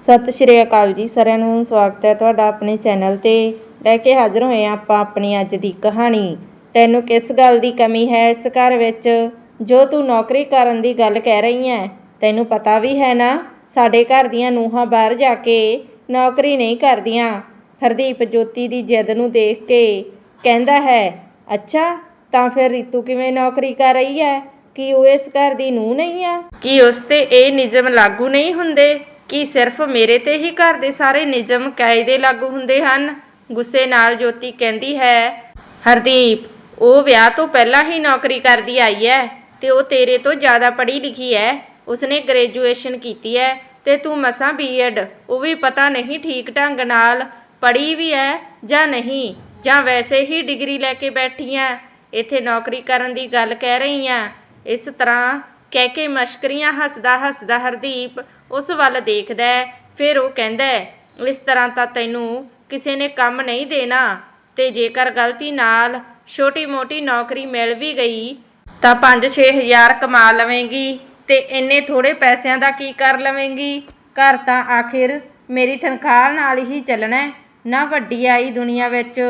ਸਤਿ ਸ਼੍ਰੀ ਅਕਾਲ ਜੀ, ਸਾਰਿਆਂ ਨੂੰ ਸਵਾਗਤ ਹੈ ਤੁਹਾਡਾ ਆਪਣੇ ਚੈਨਲ ਤੇ। ਲੈ ਕੇ ਹਾਜ਼ਰ ਹੋਏ ਹਾਂ ਆਪਾਂ ਆਪਣੀ ਅੱਜ ਦੀ ਕਹਾਣੀ। ਤੈਨੂੰ ਕਿਸ ਗੱਲ ਦੀ ਕਮੀ ਹੈ ਇਸ ਘਰ ਵਿੱਚ? ਜੋ ਤੂੰ ਨੌਕਰੀ ਕਰਨ ਦੀ ਗੱਲ ਕਹਿ ਰਹੀ ਹੈ, ਤੈਨੂੰ ਪਤਾ ਵੀ ਹੈ ਨਾ, ਸਾਡੇ ਘਰ ਦੀਆਂ ਨੂੰਹਾਂ ਬਾਹਰ ਜਾ ਕੇ ਨੌਕਰੀ ਨਹੀਂ ਕਰਦੀਆਂ। ਹਰਦੀਪ ਜੋਤੀ ਦੀ ਜਿੱਦ ਨੂੰ ਦੇਖ ਕੇ ਕਹਿੰਦਾ ਹੈ, ਅੱਛਾ, ਤਾਂ ਫਿਰ ਰੀਤੂ ਕਿਵੇਂ ਨੌਕਰੀ ਕਰ ਰਹੀ ਹੈ? ਕੀ ਉਹ ਇਸ ਘਰ ਦੀ ਨੂੰਹ ਨਹੀਂ ਆ? ਕੀ ਉਸ ਤੇ ਇਹ ਨਿਯਮ ਲਾਗੂ ਨਹੀਂ ਹੁੰਦੇ? ਕਿ ਸਿਰਫ ਮੇਰੇ ਤੇ ਹੀ ਘਰ ਦੇ ਸਾਰੇ ਨਿਯਮ ਕਾਇਦੇ ਲਾਗੂ ਹੁੰਦੇ ਹਨ? ਗੁੱਸੇ ਨਾਲ ਜੋਤੀ ਕਹਿੰਦੀ ਹੈ, ਹਰਦੀਪ, ਉਹ ਵਿਆਹ ਤੋਂ ਪਹਿਲਾਂ ਹੀ ਨੌਕਰੀ ਕਰਦੀ ਆਈ ਹੈ ਤੇ ਉਹ ਤੇਰੇ ਤੋਂ ਜ਼ਿਆਦਾ ਪੜ੍ਹੀ ਲਿਖੀ ਹੈ। ਉਸਨੇ ਗ੍ਰੈਜੂਏਸ਼ਨ ਕੀਤੀ ਹੈ ਤੇ ਤੂੰ ਮਸਾਂ ਬੀਐਡ ਉਹ ਵੀ ਪਤਾ ਨਹੀਂ ਠੀਕ ਢੰਗ ਨਾਲ ਪੜ੍ਹੀ ਵੀ ਹੈ ਜਾਂ ਨਹੀਂ, ਜਾਂ ਵੈਸੇ ਹੀ ਡਿਗਰੀ ਲੈ ਕੇ ਬੈਠੀ ਹੈ। ਇੱਥੇ ਨੌਕਰੀ ਕਰਨ ਦੀ ਗੱਲ ਕਹਿ ਰਹੀ ਆ ਇਸ ਤਰ੍ਹਾਂ ਕਹਿ ਕੇ ਮਸ਼ਕਰੀਆਂ ਹੱਸਦਾ ਹੱਸਦਾ ਹਰਦੀਪ ਉਸ ਵੱਲ ਦੇਖਦਾ ਹੈ ਫਿਰ ਉਹ ਕਹਿੰਦਾ ਹੈ, ਇਸ ਤਰ੍ਹਾਂ ਤਾਂ ਤੈਨੂੰ ਕਿਸੇ ਨੇ ਕੰਮ ਨਹੀਂ ਦੇਣਾ ਤੇ ਜੇਕਰ ਗਲਤੀ ਨਾਲ ਛੋਟੀ-ਮੋਟੀ ਨੌਕਰੀ ਮਿਲ ਵੀ ਗਈ ਤਾਂ 5-6 ਹਜ਼ਾਰ ਕਮਾ ਲਵੇਂਗੀ ਤੇ ਇੰਨੇ ਥੋੜੇ ਪੈਸਿਆਂ ਦਾ ਕੀ ਕਰ ਲਵੇਂਗੀ? ਘਰ ਤਾਂ ਆਖਿਰ ਮੇਰੀ ਤਨਖਾਹ ਨਾਲ ਹੀ ਚੱਲਣਾ ਨਾ ਵੱਡੀ ਆਈ ਦੁਨੀਆ ਵਿੱਚ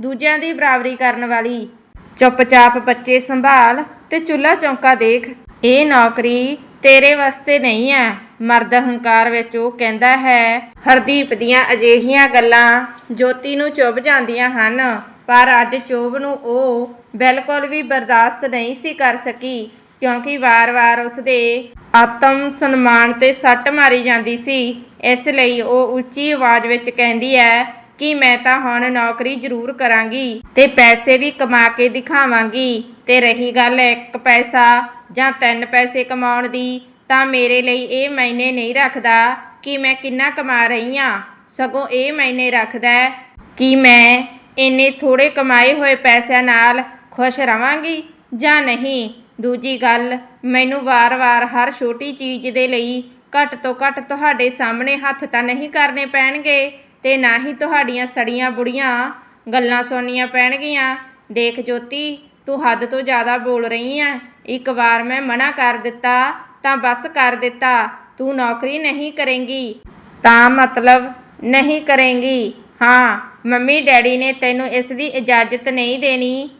ਦੂਜਿਆਂ ਦੀ ਬਰਾਬਰੀ ਕਰਨ ਵਾਲੀ। ਚੁੱਪਚਾਪ ਬੱਚੇ ਸੰਭਾਲ ਤੇ ਚੁੱਲ੍ਹਾ ਚੌਂਕਾ ਦੇਖ ਇਹ ਨੌਕਰੀ ਤੇਰੇ ਵਾਸਤੇ ਨਹੀਂ ਹੈ। ਮਰਦ ਹੰਕਾਰ ਵਿੱਚ ਉਹ ਕਹਿੰਦਾ ਹੈ, ਹਰਦੀਪ ਦੀਆਂ ਅਜਿਹੀਆਂ ਗੱਲਾਂ ਜੋਤੀ ਨੂੰ ਚੁੱਭ ਜਾਂਦੀਆਂ ਹਨ, ਪਰ ਅੱਜ ਚੋਭ ਨੂੰ ਉਹ ਬਿਲਕੁਲ ਵੀ ਬਰਦਾਸ਼ਤ ਨਹੀਂ ਸੀ ਕਰ ਸਕੀ, ਕਿਉਂਕਿ ਵਾਰ-ਵਾਰ ਉਸਦੇ ਆਤਮ ਸਨਮਾਨ ਤੇ ਸੱਟ ਮਾਰੀ ਜਾਂਦੀ ਸੀ। ਇਸ ਲਈ ਉਹ ਉੱਚੀ ਆਵਾਜ਼ ਵਿੱਚ ਕਹਿੰਦੀ ਹੈ ਕਿ ਮੈਂ ਤਾਂ ਹੁਣ ਨੌਕਰੀ ਜ਼ਰੂਰ ਕਰਾਂਗੀ ਤੇ ਪੈਸੇ ਵੀ ਕਮਾ ਕੇ ਦਿਖਾਵਾਂਗੀ ਤੇ ਰਹੀ ਗੱਲ ਇੱਕ ਪੈਸਾ ਜਾਂ ਤਿੰਨ ਪੈਸੇ ਕਮਾਉਣ ਦੀ ਤਾਂ ਮੇਰੇ ਲਈ ਇਹ ਮਾਇਨੇ ਨਹੀਂ ਰੱਖਦਾ ਕਿ ਮੈਂ ਕਿੰਨਾ ਕਮਾ ਰਹੀ ਹਾਂ। ਸਗੋਂ ਇਹ ਮਾਇਨੇ ਰੱਖਦਾ ਕਿ ਮੈਂ ਇੰਨੇ ਥੋੜੇ ਕਮਾਏ ਹੋਏ ਪੈਸਿਆਂ ਨਾਲ ਖੁਸ਼ ਰਵਾਂਗੀ ਜਾਂ ਨਹੀਂ। ਦੂਜੀ ਗੱਲ, ਮੈਨੂੰ ਵਾਰ-ਵਾਰ ਹਰ ਛੋਟੀ ਚੀਜ਼ ਦੇ ਲਈ ਘੱਟ ਤੋਂ ਘੱਟ ਤੁਹਾਡੇ ਸਾਹਮਣੇ ਹੱਥ ਤਾਂ ਨਹੀਂ ਕਰਨੇ ਪੈਣਗੇ ਤੇ ਨਾ ਹੀ ਤੁਹਾਡੀਆਂ ਸੜੀਆਂ ਬੁੜੀਆਂ ਗੱਲਾਂ ਸੁਣਨੀਆਂ ਪੈਣਗੀਆਂ। ਦੇਖ ਜੋਤੀ, ਤੂੰ ਹੱਦ ਤੋਂ ਜ਼ਿਆਦਾ ਬੋਲ ਰਹੀ ਆ ਇੱਕ ਵਾਰ ਮੈਂ ਮਨਾ ਕਰ ਦਿੱਤਾ ਤਾਂ ਬਸ ਕਰ ਦਿੱਤਾ, ਤੂੰ ਨੌਕਰੀ ਨਹੀਂ ਕਰੇਂਗੀ। ਤਾਂ ਮਤਲਬ ਨਹੀਂ ਕਰੇਂਗੀ। ਹਾਂ, ਮੰਮੀ ਡੈਡੀ ਨੇ ਤੈਨੂੰ ਇਸ ਦੀ ਇਜਾਜ਼ਤ ਨਹੀਂ ਦੇਣੀ।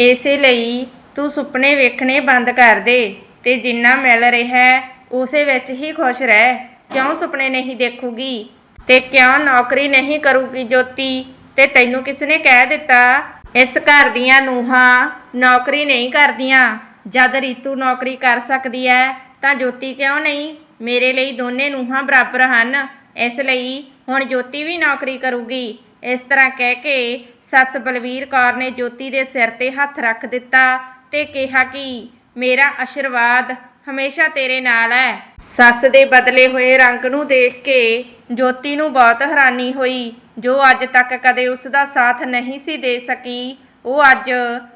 ਇਸੇ ਲਈ ਤੂੰ ਸੁਪਨੇ ਵੇਖਣੇ ਬੰਦ ਕਰ ਦੇ ਤੇ ਜਿੰਨਾ ਮਿਲ ਰਿਹਾ ਉਸੇ ਵਿੱਚ ਹੀ ਖੁਸ਼ ਰਹਿ। ਕਿਉਂ ਸੁਪਨੇ ਨਹੀਂ ਦੇਖੂਗੀ? ਤੇ ਕਿਉਂ ਨੌਕਰੀ ਨਹੀਂ ਕਰੂਗੀ ਜੋਤੀ? ਤੇ ਤੈਨੂੰ ਕਿਸ ਨੇ ਕਹਿ ਦਿੱਤਾ? ਇਸ ਘਰ ਦੀਆਂ ਨੂੰਹਾਂ ਨੌਕਰੀ ਨਹੀਂ ਕਰਦੀਆਂ। ਜਦ ਰੀਤੂ ਨੌਕਰੀ ਕਰ ਸਕਦੀ ਹੈ ਤਾਂ ਜੋਤੀ ਕਿਉਂ ਨਹੀਂ? ਮੇਰੇ ਲਈ ਦੋਨੇ ਨੂੰਹਾਂ ਬਰਾਬਰ ਹਨ। ਇਸ ਲਈ ਹੁਣ ਜੋਤੀ ਵੀ ਨੌਕਰੀ ਕਰੂਗੀ। ਇਸ ਤਰ੍ਹਾਂ ਕਹਿ ਕੇ ਸੱਸ ਬਲਵੀਰ ਕੌਰ ਨੇ ਜੋਤੀ ਦੇ ਸਿਰ ਤੇ ਹੱਥ ਰੱਖ ਦਿੱਤਾ ਤੇ ਕਿਹਾ ਕਿ ਮੇਰਾ ਆਸ਼ੀਰਵਾਦ ਹਮੇਸ਼ਾ ਤੇਰੇ ਨਾਲ ਹੈ। ਸੱਸ ਦੇ ਬਦਲੇ ਹੋਏ ਰੰਗ ਨੂੰ ਦੇਖ ਕੇ ਜੋਤੀ ਨੂੰ ਬਹੁਤ ਹੈਰਾਨੀ ਹੋਈ। ਜੋ ਅੱਜ ਤੱਕ ਕਦੇ ਉਸ ਦਾ ਸਾਥ ਨਹੀਂ ਸੀ ਦੇ ਸਕੀ, ਉਹ ਅੱਜ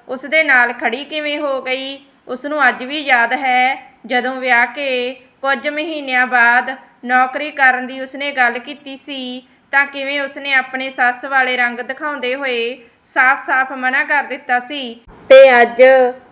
ਉਸ ਦੇ ਨਾਲ ਖੜੀ ਕਿਵੇਂ ਹੋ ਗਈ? ਉਸ ਨੂੰ ਅੱਜ ਵੀ ਯਾਦ ਹੈ ਜਦੋਂ ਵਿਆਹ ਕੇ ਕੁਝ ਮਹੀਨਿਆਂ ਬਾਅਦ ਨੌਕਰੀ ਕਰਨ ਦੀ ਉਸਨੇ ਗੱਲ ਕੀਤੀ ਸੀ, ਤਾਂ ਕਿਵੇਂ ਉਸਨੇ ਆਪਣੇ ਸੱਸ ਵਾਲੇ ਰੰਗ ਦਿਖਾਉਂਦੇ ਹੋਏ ਸਾਫ਼-ਸਾਫ਼ ਮਨਾ ਕਰ ਦਿੱਤਾ ਸੀ? ਤੇ ਅੱਜ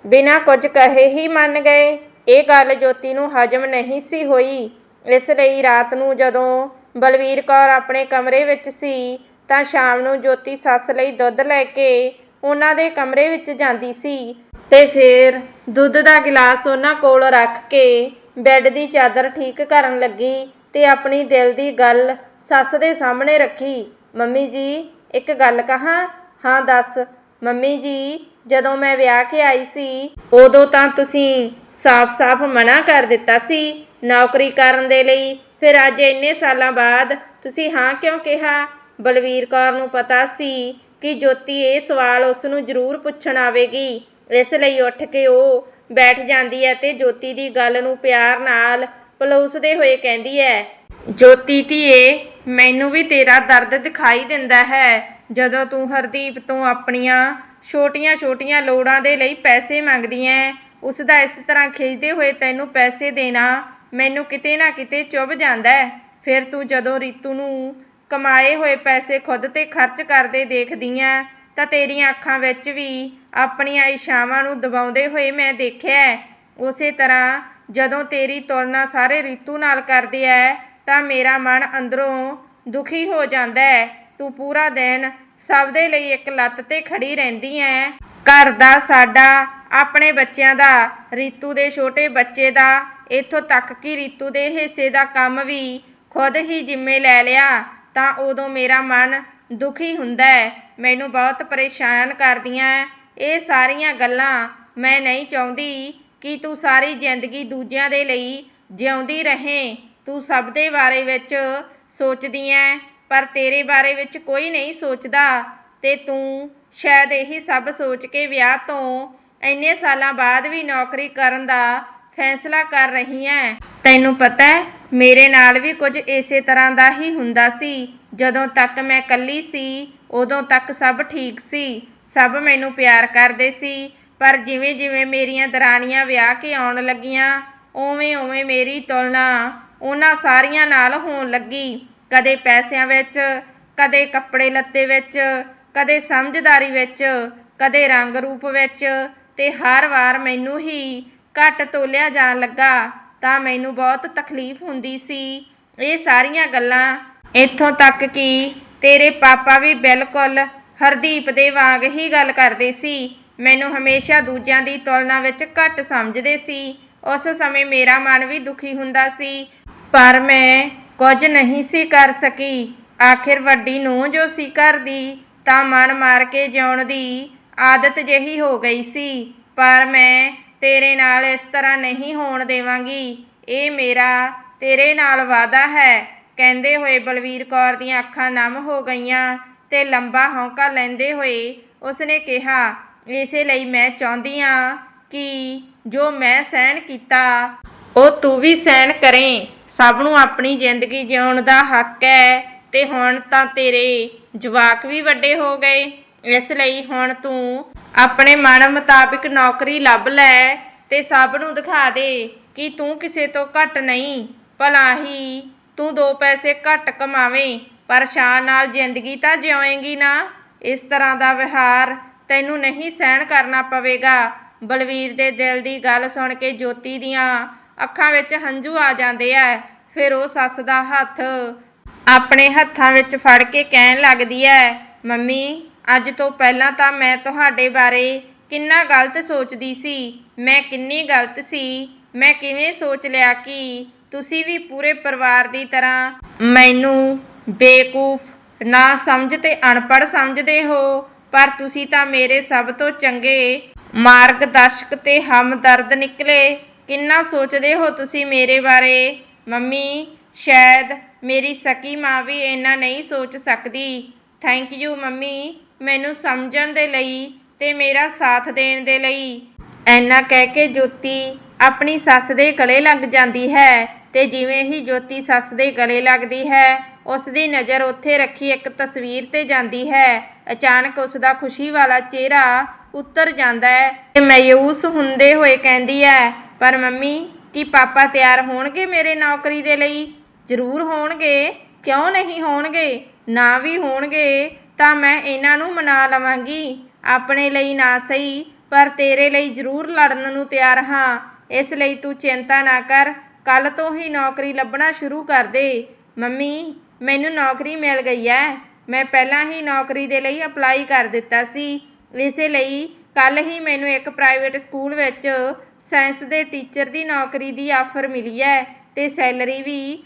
ਬਿਨਾਂ ਕੁਝ ਕਹੇ ਹੀ ਮੰਨ ਗਏ। ਇਹ ਗੱਲ ਜੋਤੀ ਨੂੰ ਹਜਮ ਨਹੀਂ ਸੀ ਹੋਈ। ਇਸ ਲਈ ਰਾਤ ਨੂੰ ਜਦੋਂ ਬਲਵੀਰ ਕੌਰ ਆਪਣੇ ਕਮਰੇ ਵਿੱਚ ਸੀ, ਤਾਂ ਸ਼ਾਮ ਨੂੰ ਜੋਤੀ ਸੱਸ ਲਈ ਦੁੱਧ ਲੈ ਕੇ ਉਹਨਾਂ ਦੇ ਕਮਰੇ ਵਿੱਚ ਜਾਂਦੀ ਸੀ। ਤੇ ਫਿਰ ਦੁੱਧ ਦਾ ਗਿਲਾਸ ਉਹਨਾਂ ਕੋਲ ਰੱਖ ਕੇ ਬੈੱਡ ਦੀ ਚਾਦਰ ਠੀਕ ਕਰਨ ਲੱਗੀ ਤੇ ਆਪਣੀ ਦਿਲ ਦੀ ਗੱਲ ਸੱਸ ਦੇ ਸਾਹਮਣੇ ਰੱਖੀ। ਮੰਮੀ ਜੀ, ਇੱਕ ਗੱਲ ਕਹਾਂ? ਹਾਂ, ਦੱਸ। ਮੰਮੀ ਜੀ, ਜਦੋਂ ਮੈਂ ਵਿਆਹ ਕੇ ਆਈ ਸੀ, ਉਦੋਂ ਤਾਂ ਤੁਸੀਂ ਸਾਫ਼-ਸਾਫ਼ ਮਨਾ ਕਰ ਦਿੱਤਾ ਸੀ ਨੌਕਰੀ ਕਰਨ ਦੇ ਲਈ। ਫਿਰ ਅੱਜ ਇੰਨੇ ਸਾਲਾਂ ਬਾਅਦ ਤੁਸੀਂ ਹਾਂ ਕਿਉਂ ਕਿਹਾ? ਬਲਵੀਰ ਕੌਰ ਨੂੰ ਪਤਾ ਸੀ ਕਿ ਜੋਤੀ ਇਹ ਸਵਾਲ ਉਸ ਨੂੰ ਜ਼ਰੂਰ ਪੁੱਛਣ ਆਵੇਗੀ। ਇਸ ਲਈ ਉੱਠ ਕੇ ਉਹ ਬੈਠ ਜਾਂਦੀ ਹੈ ਤੇ ਜੋਤੀ ਦੀ ਗੱਲ ਨੂੰ ਪਿਆਰ ਨਾਲ ਪਲੋਸਦੇ ਹੋਏ ਕਹਿੰਦੀ ਹੈ, ਜੋਤੀ ਧੀਏ, ਮੈਨੂੰ ਵੀ ਤੇਰਾ ਦਰਦ ਦਿਖਾਈ ਦਿੰਦਾ ਹੈ। ਜਦੋਂ ਤੂੰ ਹਰਦੀਪ ਤੋਂ ਆਪਣੀਆਂ ਛੋਟੀਆਂ-ਛੋਟੀਆਂ ਲੋੜਾਂ ਦੇ ਲਈ ਪੈਸੇ ਮੰਗਦੀ ਐ ਉਸ ਦਾ ਇਸ ਤਰ੍ਹਾਂ ਖਿੱਚਦੇ ਹੋਏ ਤੈਨੂੰ ਪੈਸੇ ਦੇਣਾ ਮੈਨੂੰ ਕਿਤੇ ਨਾ ਕਿਤੇ ਚੁੱਭ ਜਾਂਦਾ ਹੈ। ਫਿਰ ਤੂੰ ਜਦੋਂ ਰੀਤੂ ਨੂੰ ਕਮਾਏ ਹੋਏ ਪੈਸੇ ਖੁਦ ਤੇ ਖਰਚ ਕਰਦੇ ਦੇਖਦੀ ਐ ਤਾਂ ਤੇਰੀਆਂ ਅੱਖਾਂ ਵਿੱਚ ਵੀ ਆਪਣੀਆਂ ਇਸ਼ਾਵਾਂ ਨੂੰ ਦਬਾਉਂਦੇ ਹੋਏ ਮੈਂ ਦੇਖਿਆ ਉਸੇ ਤਰ੍ਹਾਂ ਜਦੋਂ ਤੇਰੀ ਤੁਲਨਾ ਸਾਰੇ ਰੀਤੂ ਨਾਲ ਕਰਦੇ ਐ, ਤਾਂ ਮੇਰਾ ਮਨ ਅੰਦਰੋਂ ਦੁਖੀ ਹੋ ਜਾਂਦਾ ਹੈ ਤੂੰ ਪੂਰਾ ਦਿਨ ਸਭ ਦੇ ਲਈ ਇੱਕ ਲੱਤ ਤੇ ਖੜੀ ਰਹਿੰਦੀ ਐ। ਘਰ ਦਾ ਸਾਡਾ, ਆਪਣੇ ਬੱਚਿਆਂ ਦਾ, ਰੀਤੂ ਦੇ ਛੋਟੇ ਬੱਚੇ ਦਾ, ਇੱਥੋਂ ਤੱਕ ਕਿ ਰੀਤੂ ਦੇ ਹਿੱਸੇ ਦਾ ਕੰਮ ਵੀ ਖੁਦ ਹੀ ਜ਼ਿੰਮੇ ਲੈ ਲਿਆ, ਤਾਂ ਉਦੋਂ ਮੇਰਾ ਮਨ ਦੁਖੀ ਹੁੰਦਾ ਹੈ ਮੈਨੂੰ ਬਹੁਤ ਪਰੇਸ਼ਾਨ ਕਰਦੀਆਂ ਇਹ ਸਾਰੀਆਂ ਗੱਲਾਂ ਮੈਂ ਨਹੀਂ ਚਾਹੁੰਦੀ ਕਿ ਤੂੰ ਸਾਰੀ ਜ਼ਿੰਦਗੀ ਦੂਜਿਆਂ ਦੇ ਲਈ ਜਿਉਂਦੀ ਰਹੇ। ਤੂੰ ਸਭ ਦੇ ਬਾਰੇ ਵਿੱਚ ਸੋਚਦੀ ਐ, ਪਰ ਤੇਰੇ ਬਾਰੇ ਵਿੱਚ ਕੋਈ ਨਹੀਂ ਸੋਚਦਾ। ਤੇ ਤੂੰ ਸ਼ਾਇਦ ਇਹੀ ਸਭ ਸੋਚ ਕੇ ਵਿਆਹ ਤੋਂ ਇੰਨੇ ਸਾਲਾਂ ਬਾਅਦ ਵੀ ਨੌਕਰੀ ਕਰਨ ਦਾ ਫੈਸਲਾ ਕਰ ਰਹੀ ਐ। ਤੈਨੂੰ ਪਤਾ ਹੈ ਮੇਰੇ ਨਾਲ ਵੀ ਕੁਝ ਇਸੇ ਤਰ੍ਹਾਂ ਦਾ ਹੀ ਹੁੰਦਾ ਸੀ। ਜਦੋਂ ਤੱਕ ਮੈਂ ਇਕੱਲੀ ਸੀ, ਉਦੋਂ ਤੱਕ ਸਭ ਠੀਕ ਸੀ। ਸਭ ਮੈਨੂੰ ਪਿਆਰ ਕਰਦੇ ਸੀ, ਪਰ ਜਿਵੇਂ ਜਿਵੇਂ ਮੇਰੀਆਂ ਦਰਾਣੀਆਂ ਵਿਆਹ ਕੇ ਆਉਣ ਲੱਗੀਆਂ, ਉਵੇਂ ਉਵੇਂ ਮੇਰੀ ਤੁਲਨਾ ਉਹਨਾਂ ਸਾਰੀਆਂ ਨਾਲ ਹੋਣ ਲੱਗੀ। ਕਦੇ ਪੈਸਿਆਂ ਵਿੱਚ, ਕਦੇ ਕੱਪੜੇ ਲੱਤੇ ਵਿੱਚ, ਕਦੇ ਸਮਝਦਾਰੀ ਵਿੱਚ, ਕਦੇ ਰੰਗ ਰੂਪ ਵਿੱਚ, ਤੇ ਹਰ ਵਾਰ ਮੈਨੂੰ ਹੀ ਘੱਟ ਤੋਲਿਆ ਜਾਣ ਲੱਗਾ, ਤਾਂ ਮੈਨੂੰ ਬਹੁਤ ਤਕਲੀਫ ਹੁੰਦੀ ਸੀ। ਇਹ ਸਾਰੀਆਂ ਗੱਲਾਂ ਇੱਥੋਂ ਤੱਕ ਕਿ ਤੇਰੇ ਪਾਪਾ ਵੀ ਬਿਲਕੁਲ ਹਰਦੀਪ ਦੇ ਵਾਂਗ ਹੀ ਗੱਲ ਕਰਦੇ ਸੀ। ਮੈਨੂੰ ਹਮੇਸ਼ਾ ਦੂਜਿਆਂ ਦੀ ਤੁਲਨਾ ਵਿੱਚ ਘੱਟ ਸਮਝਦੇ ਸੀ। ਉਸ ਸਮੇਂ ਮੇਰਾ ਮਨ ਵੀ ਦੁਖੀ ਹੁੰਦਾ ਸੀ। ਪਰ ਮੈਂ ਕੁਝ ਨਹੀਂ ਸੀ ਕਰ ਸਕੀ। ਆਖਿਰ ਵੱਡੀ ਨੂੰ ਜੋ ਸੀ ਘਰ ਦੀ ਤਾਂ ਮਨ ਮਾਰ ਕੇ ਜਿਉਣ ਦੀ ਆਦਤ ਜਿਹੀ ਹੋ ਗਈ ਸੀ। ਪਰ ਮੈਂ ਤੇਰੇ ਨਾਲ ਇਸ ਤਰ੍ਹਾਂ ਨਹੀਂ ਹੋਣ ਦੇਵਾਂਗੀ। ਇਹ ਮੇਰਾ ਤੇਰੇ ਨਾਲ ਵਾਅਦਾ ਹੈ। ਕਹਿੰਦੇ ਹੋਏ ਬਲਵੀਰ ਕੌਰ ਦੀਆਂ ਅੱਖਾਂ ਨਮ ਹੋ ਗਈਆਂ। ਤੇ ਲੰਬਾ ਹੌਂਕਾ ਲੈਂਦੇ ਹੋਏ ਉਸਨੇ ਕਿਹਾ, ਇਸੇ ਲਈ ਮੈਂ ਚਾਹੁੰਦੀ ਹਾਂ ਕਿ ਜੋ ਮੈਂ ਸਹਿਣ ਕੀਤਾ, ਉਹ ਤੂੰ ਵੀ ਸਹਿਣ ਕਰੇ। ਸਭ ਨੂੰ ਆਪਣੀ ਜ਼ਿੰਦਗੀ ਜਿਉਣ ਦਾ ਹੱਕ ਹੈ ਤੇ ਹੁਣ ਤਾਂ ਤੇਰੇ ਜਵਾਕ ਵੀ ਵੱਡੇ ਹੋ ਗਏ। ਇਸ ਲਈ ਹੁਣ ਤੂੰ ਆਪਣੇ ਮਨ ਮੁਤਾਬਿਕ ਨੌਕਰੀ ਲੱਭ ਲੈ ਤੇ ਸਭ ਨੂੰ ਦਿਖਾ ਦੇ ਕਿ ਤੂੰ ਕਿਸੇ ਤੋਂ ਘੱਟ ਨਹੀਂ, ਭਲਾ ਹੀ ਤੂੰ ਦੋ ਪੈਸੇ ਘੱਟ ਕਮਾਵੇਂ। ਪਰ ਸ਼ਾਨ ਨਾਲ ਜ਼ਿੰਦਗੀ ਤਾਂ ਜਿਉਏਂਗੀ ਨਾ। ਇਸ ਤਰ੍ਹਾਂ ਦਾ ਵਿਹਾਰ ਤੈਨੂੰ ਨਹੀਂ ਸਹਿਣ ਕਰਨਾ ਪਵੇਗਾ। ਬਲਵੀਰ ਦੇ ਦਿਲ ਦੀ ਗੱਲ ਸੁਣ ਕੇ ਜੋਤੀ ਦੀਆਂ ਅੱਖਾਂ ਵਿੱਚ ਹੰਝੂ ਆ ਜਾਂਦੇ ਆ ਫਿਰ ਉਹ ਸੱਸ ਦਾ ਹੱਥ ਆਪਣੇ ਹੱਥਾਂ ਵਿੱਚ ਫੜ ਕੇ ਕਹਿਣ ਲੱਗਦੀ ਐ, ਮੰਮੀ, ਅੱਜ ਤੋਂ ਪਹਿਲਾਂ ਤਾਂ ਮੈਂ ਤੁਹਾਡੇ ਬਾਰੇ ਕਿੰਨਾ ਗਲਤ ਸੋਚਦੀ ਸੀ। ਮੈਂ ਕਿੰਨੀ ਗਲਤ ਸੀ। ਮੈਂ ਕਿਵੇਂ ਸੋਚ ਲਿਆ ਕਿ ਤੁਸੀਂ ਵੀ ਪੂਰੇ ਪਰਿਵਾਰ ਦੀ ਤਰ੍ਹਾਂ ਮੈਨੂੰ ਬੇਕੂਫ, ਨਾ ਸਮਝ ਤੇ ਅਨਪੜ੍ਹ ਸਮਝਦੇ ਹੋ, ਪਰ ਤੁਸੀਂ ਤਾਂ ਮੇਰੇ ਸਭ ਤੋਂ ਚੰਗੇ ਮਾਰਗਦਰਸ਼ਕ ਤੇ ਹਮਦਰਦ ਨਿਕਲੇ। ਕਿੰਨਾ ਸੋਚਦੇ ਹੋ ਤੁਸੀਂ ਮੇਰੇ ਬਾਰੇ? ਮੰਮੀ, ਸ਼ਾਇਦ ਮੇਰੀ ਸਕੀ ਮਾਂ ਵੀ ਇੰਨਾ ਨਹੀਂ ਸੋਚ ਸਕਦੀ। Thank you mummy. ਮੈਨੂੰ ਸਮਝਣ ਦੇ ਲਈ ਤੇ ਮੇਰਾ ਸਾਥ ਦੇਣ ਦੇ ਲਈ। ਐਨਾ ਕਹਿ ਕੇ ਜੋਤੀ ਆਪਣੀ ਸੱਸ ਦੇ ਗਲੇ ਲੱਗ ਜਾਂਦੀ ਹੈ ਤੇ ਜਿਵੇਂ ਹੀ ਜੋਤੀ ਸੱਸ ਦੇ ਗਲੇ ਲੱਗਦੀ ਹੈ ਉਸ ਦੀ ਨਜ਼ਰ ਉੱਥੇ ਰੱਖੀ ਇੱਕ ਤਸਵੀਰ ਤੇ ਜਾਂਦੀ ਹੈ। ਅਚਾਨਕ ਉਸ ਦਾ ਖੁਸ਼ੀ ਵਾਲਾ ਚਿਹਰਾ ਉੱਤਰ ਜਾਂਦਾ ਹੈ ਤੇ ਮਾਯੂਸ ਹੁੰਦੇ ਹੋਏ ਕਹਿੰਦੀ ਹੈ, ਪਰ ਮੰਮੀ, ਕੀ ਪਾਪਾ ਤਿਆਰ ਹੋਣਗੇ ਮੇਰੇ ਨੌਕਰੀ ਦੇ ਲਈ? ਜ਼ਰੂਰ ਹੋਣਗੇ। ਕਿਉਂ ਨਹੀਂ ਹੋਣਗੇ? ਨਾ ਵੀ ਹੋਣਗੇ, ਤਾਂ ਮੈਂ ਇਹਨਾਂ ਨੂੰ ਮਨਾ ਲਵਾਂਗੀ। ਆਪਣੇ ਲਈ ਨਾ ਸਹੀ, ਪਰ ਤੇਰੇ ਲਈ ਜ਼ਰੂਰ ਲੜਨ ਨੂੰ ਤਿਆਰ ਹਾਂ। ਇਸ ਲਈ ਤੂੰ ਚਿੰਤਾ ਨਾ ਕਰ। ਕੱਲ ਤੋਂ ਹੀ ਨੌਕਰੀ ਲੱਭਣਾ ਸ਼ੁਰੂ ਕਰ ਦੇ। ਮੰਮੀ ਮੈਨੂੰ ਨੌਕਰੀ ਮਿਲ ਗਈ ਹੈ ਮੈਂ ਪਹਿਲਾਂ ਹੀ ਨੌਕਰੀ ਦੇ ਲਈ ਅਪਲਾਈ ਕਰ ਦਿੱਤਾ ਸੀ। ਇਸੇ ਲਈ ਕੱਲ ਹੀ ਮੈਨੂੰ ਇੱਕ ਪ੍ਰਾਈਵੇਟ ਸਕੂਲ ਵਿੱਚ ਸਾਇੰਸ ਦੇ ਟੀਚਰ ਦੀ ਨੌਕਰੀ ਦੀ ਆਫਰ ਮਿਲੀ ਹੈ ਤੇ ਸੈਲਰੀ ਵੀ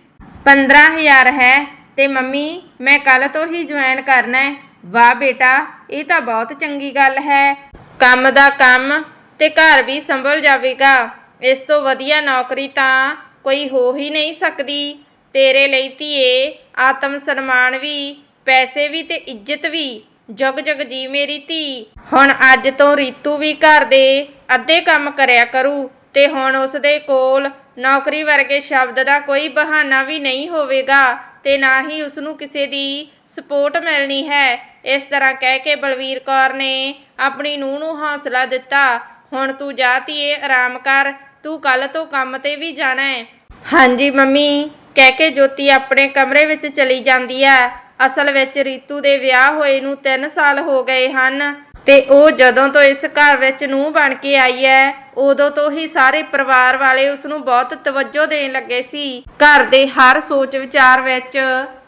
15000 ਹੈ ਤੇ ਮੰਮੀ, ਮੈਂ ਕੱਲ ਤੋਂ ਹੀ ਜੁਆਇਨ ਕਰਨਾ ਹੈ ਵਾਹ ਬੇਟਾ, ਇਹ ਤਾਂ ਬਹੁਤ ਚੰਗੀ ਗੱਲ ਹੈ। ਕੰਮ ਦਾ ਕੰਮ ਤੇ ਘਰ ਵੀ ਸੰਭਲ ਜਾਵੇਗਾ। ਇਸ ਤੋਂ ਵਧੀਆ ਨੌਕਰੀ ਤਾਂ ਕੋਈ ਹੋ ਹੀ ਨਹੀਂ ਸਕਦੀ। ਤੇਰੇ ਲਈ ਧੀਏ, ਆਤਮ ਸਨਮਾਨ ਵੀ, ਪੈਸੇ ਵੀ ਤੇ ਇੱਜ਼ਤ ਵੀ, ਜਗ ਜਗ ਜੀ ਮੇਰੀ ਧੀ। ਹੁਣ ਅੱਜ ਤੋਂ ਰੀਤੂ ਵੀ ਘਰ ਦੇ ਅੱਧੇ ਕੰਮ ਕਰਿਆ ਕਰੂ ਤੇ ਹੁਣ ਉਸ ਦੇ ਕੋਲ ਨੌਕਰੀ ਵਰਗੇ ਸ਼ਬਦ ਦਾ ਕੋਈ ਬਹਾਨਾ ਵੀ ਨਹੀਂ ਹੋਵੇਗਾ ਤੇ ਨਾ ਹੀ ਉਸ ਨੂੰ ਕਿਸੇ ਦੀ ਸਪੋਰਟ ਮਿਲਣੀ ਹੈ। ਇਸ ਤਰ੍ਹਾਂ ਕਹਿ ਕੇ ਬਲਵੀਰ ਕੌਰ ਨੇ ਆਪਣੀ ਨੂੰਹ ਨੂੰ ਹੌਸਲਾ ਦਿੱਤਾ। ਹੁਣ ਤੂੰ ਜਾ ਧੀਏ, ਆਰਾਮ ਕਰ, ਤੂੰ ਕੱਲ ਤੋਂ ਕੰਮ ਤੇ ਵੀ ਜਾਣਾ ਹੈ। ਹਾਂਜੀ ਮੰਮੀ। ਕਹਿ ਕੇ ਜੋਤੀ ਆਪਣੇ ਕਮਰੇ ਵਿੱਚ ਚਲੀ ਜਾਂਦੀ ਹੈ। ਅਸਲ ਵਿੱਚ ਰੀਤੂ ਦੇ ਵਿਆਹ ਹੋਏ ਨੂੰ 3 ਸਾਲ ਹੋ ਗਏ ਹਨ ਤੇ ਉਹ ਜਦੋਂ ਤੋਂ ਇਸ ਘਰ ਵਿੱਚ ਨੂੰ ਬਣ ਕੇ ਆਈ ਹੈ, ਉਦੋਂ ਤੋਂ ਹੀ ਸਾਰੇ ਪਰਿਵਾਰ ਵਾਲੇ ਉਸ ਨੂੰ ਬਹੁਤ ਤਵੱਜੋ ਦੇਣ ਲੱਗੇ ਸੀ। ਘਰ ਦੇ ਹਰ ਸੋਚ ਵਿਚਾਰ ਵਿੱਚ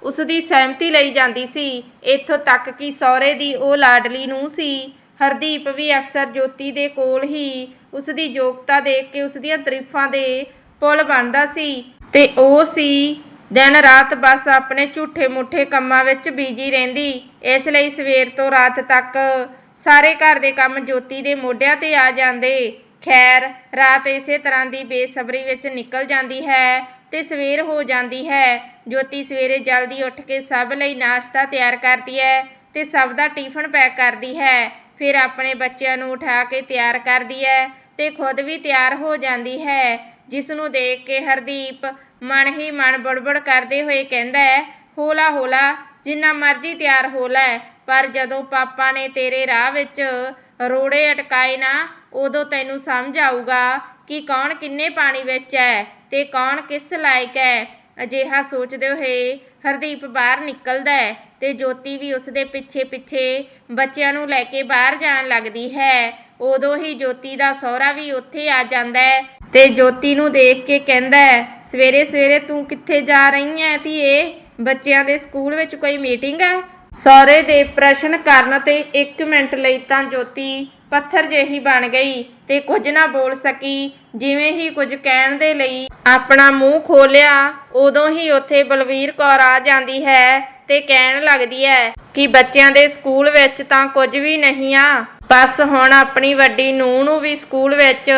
ਉਸ ਦੀ ਸਹਿਮਤੀ ਲਈ ਜਾਂਦੀ ਸੀ। ਇੱਥੋਂ ਤੱਕ ਕਿ ਸਹੁਰੇ ਦੀ ਉਹ ਲਾਡਲੀ ਨੂੰ ਸੀ। ਹਰਦੀਪ ਵੀ ਅਕਸਰ ਜੋਤੀ ਦੇ ਕੋਲ ਹੀ ਉਸ ਦੀ ਯੋਗਤਾ ਦੇਖ ਕੇ ਉਸ ਦੀਆਂ ਤਾਰੀਫਾਂ ਦੇ ਪੁੱਲ ਬਣਦਾ ਸੀ। ਤੇ ਉਹ ਸੀ। ਦਿਨ ਰਾਤ ਬਸ ਆਪਣੇ ਝੂਠੇ ਮੁੱਠੇ ਕੰਮਾਂ ਵਿੱਚ ਬਿਜ਼ੀ ਰਹਿੰਦੀ। ਇਸ ਲਈ ਸਵੇਰ ਤੋਂ ਰਾਤ ਤੱਕ ਸਾਰੇ ਘਰ ਦੇ ਕੰਮ ਜੋਤੀ ਦੇ ਮੋਢਿਆਂ ਤੇ ਆ ਜਾਂਦੇ। ਖੈਰ, ਰਾਤ ਇਸੇ ਤਰ੍ਹਾਂ ਦੀ ਬੇਸਬਰੀ ਵਿੱਚ ਨਿਕਲ ਜਾਂਦੀ ਹੈ ਤੇ ਸਵੇਰ ਹੋ ਜਾਂਦੀ ਹੈ। ਜੋਤੀ ਸਵੇਰੇ ਜਲਦੀ ਉੱਠ ਕੇ ਸਭ ਲਈ ਨਾਸ਼ਤਾ ਤਿਆਰ ਕਰਦੀ ਹੈ ਤੇ ਸਭ ਦਾ ਟਿਫਨ ਪੈਕ ਕਰਦੀ ਹੈ। ਫਿਰ ਆਪਣੇ ਬੱਚਿਆਂ ਨੂੰ ਉਠਾ ਕੇ ਤਿਆਰ ਕਰਦੀ ਹੈ ਤੇ ਖੁਦ ਵੀ ਤਿਆਰ ਹੋ ਜਾਂਦੀ ਹੈ ਜਿਸ ਨੂੰ ਦੇਖ ਕੇ ਹਰਦੀਪ ਮਨ ਹੀ ਮਨ ਬੜਬੜ ਕਰਦੇ ਹੋਏ ਕਹਿੰਦਾ ਹੈ, ਹੋਲਾ ਹੋਲਾ, ਜਿੰਨਾ ਮਰਜ਼ੀ ਤਿਆਰ ਹੋ ਲੈ, ਪਰ ਜਦੋਂ ਪਾਪਾ ਨੇ ਤੇਰੇ ਰਾਹ ਵਿੱਚ ਰੋੜੇ ਅਟਕਾਏ ਨਾ, ਉਦੋਂ ਤੈਨੂੰ ਸਮਝ ਆਊਗਾ ਕਿ ਕੌਣ ਕਿੰਨੇ ਪਾਣੀ ਵਿੱਚ ਹੈ ਤੇ ਕੌਣ ਕਿਸ ਲਾਇਕ ਹੈ। ਅਜਿਹਾ ਸੋਚਦੇ ਹੋਏ ਹਰਦੀਪ ਬਾਹਰ ਨਿਕਲਦਾ ਹੈ ਤੇ ਜੋਤੀ ਵੀ ਉਸ ਦੇ ਪਿੱਛੇ ਪਿੱਛੇ ਬੱਚਿਆਂ ਨੂੰ ਲੈ ਕੇ ਬਾਹਰ ਜਾਣ ਲੱਗਦੀ ਹੈ। ਉਦੋਂ ਹੀ ਜੋਤੀ ਦਾ ਸਹੁਰਾ ਵੀ ਉੱਥੇ ਆ ਜਾਂਦਾ ਹੈ ਤੇ ਜੋਤੀ ਨੂੰ ਦੇਖ ਕੇ ਕਹਿੰਦਾ ਹੈ, ਸਵੇਰੇ ਸਵੇਰੇ ਤੂੰ ਕਿੱਥੇ ਜਾ ਰਹੀ ਹੈ ਧੀਏ? ਬੱਚਿਆਂ ਦੇ ਸਕੂਲ ਵਿੱਚ ਕੋਈ ਮੀਟਿੰਗ ਹੈ? ਸਹੁਰੇ ਦੇ ਪ੍ਰਸ਼ਨ ਕਰਨ ਤੇ 1 ਮਿੰਟ ਲਈ ਤਾਂ ਜੋਤੀ ਪੱਥਰ ਜਿਹੀ ਬਣ ਗਈ ਤੇ ਕੁਝ ਨਾ ਬੋਲ ਸਕੀ। ਜਿਵੇਂ ਹੀ ਕੁਝ ਕਹਿਣ ਦੇ ਲਈ ਆਪਣਾ ਮੂੰਹ ਖੋਲਿਆ ਉਦੋਂ ਹੀ ਉੱਥੇ ਬਲਵੀਰ ਕੌਰ ਆ ਜਾਂਦੀ ਹੈ ਤੇ ਕਹਿਣ ਲੱਗਦੀ ਹੈ ਕਿ ਬੱਚਿਆਂ ਦੇ ਸਕੂਲ ਵਿੱਚ ਤਾਂ ਕੁਝ ਵੀ ਨਹੀਂ ਆ। ਬਸ ਹੁਣ ਆਪਣੀ ਵੱਡੀ ਨੂੰਹ ਨੂੰ ਵੀ ਸਕੂਲ ਵਿੱਚ